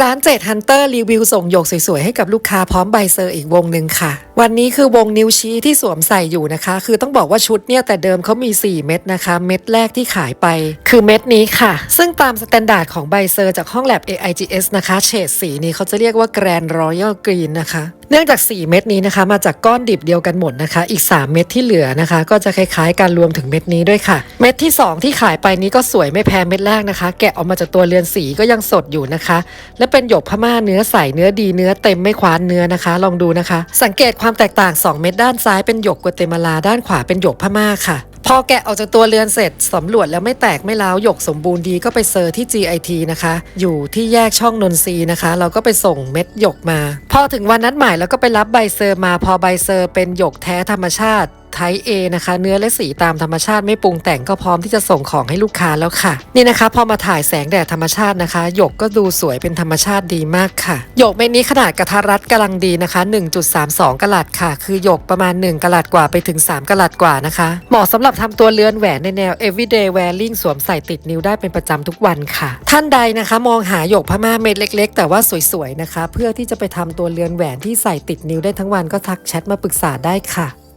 ร้านเจ็ดฮันเตอร์รีวิวส่งหยกสวยๆ ให้กับลูกค้าพร้อมใบเซอร์อีกวงหนึ่งค่ะ วันนี้คือวงนิ้วชี้ที่สวมใส่อยู่นะคะ คือต้องบอกว่าชุดเนี่ยแต่เดิมเขามี 4 เม็ดนะคะ เม็ดแรกที่ขายไป คือเม็ดนี้ค่ะ ซึ่งตามสแตนดาร์ดของใบเซอร์จากห้องแลบ AIGS นะคะ เฉดสีนี้เขาจะเรียกว่าแกรนรอยัลกรีนนะคะ เนื่องจาก 4 เม็ดนี้นะคะ มาจากก้อนดิบเดียวกันหมดนะคะ อีก 3 เม็ดที่เหลือนะคะ ก็จะคล้ายๆกันรวมถึงเม็ดนี้ด้วยค่ะ เม็ดที่ 2 ที่ขายไปนี้ก็สวยไม่แพ้เม็ดแรกนะคะ แกะออกมาจากตัวเรือนสีก็ยังสดอยู่นะคะ และเป็นหยกพม่าเนื้อใสเนื้อดีเนื้อเต็มไม่คว้านเนื้อนะคะ ลองดูนะคะ สังเกตความแตกต่าง 2 เม็ดด้านซ้ายเป็นหยกกัวเตมาลาด้านขวาเป็นหยกพม่าค่ะ พอแกะออกจากตัวเรือนเสร็จสำรวจแล้วไม่แตกไม่ล้าวหยกสมบูรณ์ดีก็ไปเซอร์ที่ GIT นะคะ อยู่ที่แยกช่องนนทรีนะคะ เราก็ไปส่งเม็ดหยกมา พอถึงวันนัดหมายแล้วก็ไปรับใบเซอร์มาพอใบเซอร์เป็นหยกแท้ธรรมชาติ ไทป์ A นะคะ เนื้อและสีตามธรรมชาติไม่ปรุงแต่งก็พร้อมที่จะส่งของให้ลูกค้าแล้วค่ะ นี่นะคะ พอมาถ่ายแสงแดดธรรมชาตินะคะ หยกก็ดูสวยเป็นธรรมชาติดีมากค่ะ หยกเม็ดนี้ขนาดกระทัดรัดกำลังดีนะคะ 1.32กะลัดค่ะ คือหยกประมาณ 1กะลัดกว่าไปถึง 3กะลัดกว่านะคะ เหมาะสำหรับทำตัวเรือนแหวนในแนว everyday wearing สวมใส่ติดนิ้วได้เป็นประจำทุกวันค่ะ ท่านใดนะคะ มองหาหยกพม่าเม็ดเล็ก ๆ แต่ว่าสวยๆนะคะ เพื่อที่จะไปทำตัวเรือนแหวนที่ใส่ติดนิ้วได้ทั้งวันก็ทักแชทมาปรึกษาได้ค่ะ